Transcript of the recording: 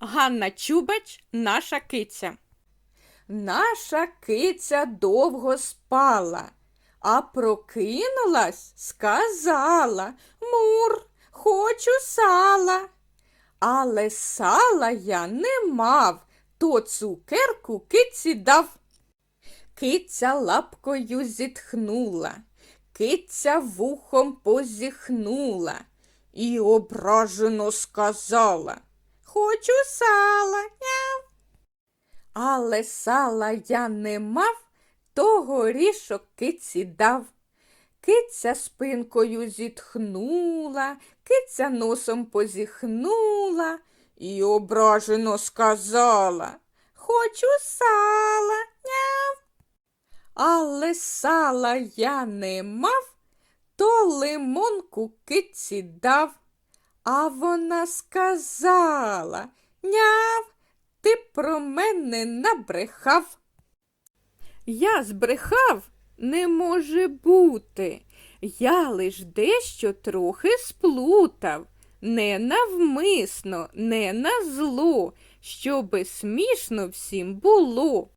Ганна Чубач, наша киця. Наша киця довго спала, а прокинулась, сказала Мур, хочу сала. Але сала я не мав, то цукерку киці дав. Киця лапкою зітхнула, киця вухом позіхнула і ображено сказала Хочу сала. Няв. Але сала я не мав, то горішок киці дав. Киця спинкою зітхнула, киця носом позіхнула і ображено сказала Хочу сала. Няв. Але сала я не мав, то лимонку киці дав. А вона сказала Няв, ти про мене набрехав. Я збрехав не може бути. Я лиш дещо трохи сплутав. Не навмисно, не на зло, щоби смішно всім було.